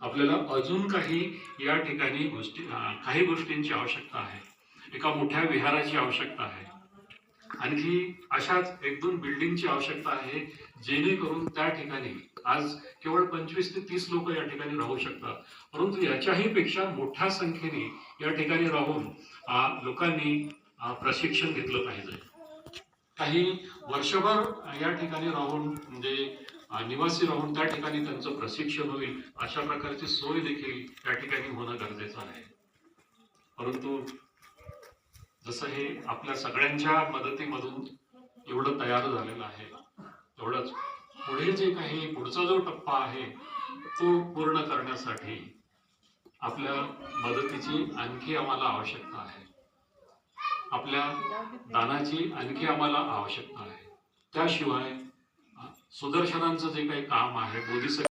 आपल्याला अजून काही या ठिकाणी गोष्टी काही गोष्टींची आवश्यकता आहे. एका मोठ्या विहाराची आवश्यकता आहे. आणखी अशाच एक दोन बिल्डिंगची आवश्यकता आहे जेणेकरून त्या ठिकाणी आज केवळ पंचवीस ते तीस लोक या ठिकाणी राहू शकतात. परंतु याच्याही पेक्षा मोठ्या संख्येने या ठिकाणी राहून लोकांनी प्रशिक्षण घेतलं पाहिजे. काही वर्षभर या ठिकाणी राहून म्हणजे निवासी राहून त्या ठिकाणी त्यांचं प्रशिक्षण होईल अशा प्रकारची सोय देखील त्या ठिकाणी होणं गरजेचं आहे. परंतु जसं हे आपल्या सगळ्यांच्या मदतीमधून एवढं तयार झालेलं आहे तेवढंच पुढे जे काही पुढचा जो टप्पा आहे तो पूर्ण करण्यासाठी आपल्या मदतीची आणखी आम्हाला आवश्यकता आहे. आपल्या दानाची आणखी आम्हाला आवश्यकता आहे. त्याशिवाय सुदर्शनांचं जे काही काम आहे बोधिसत्व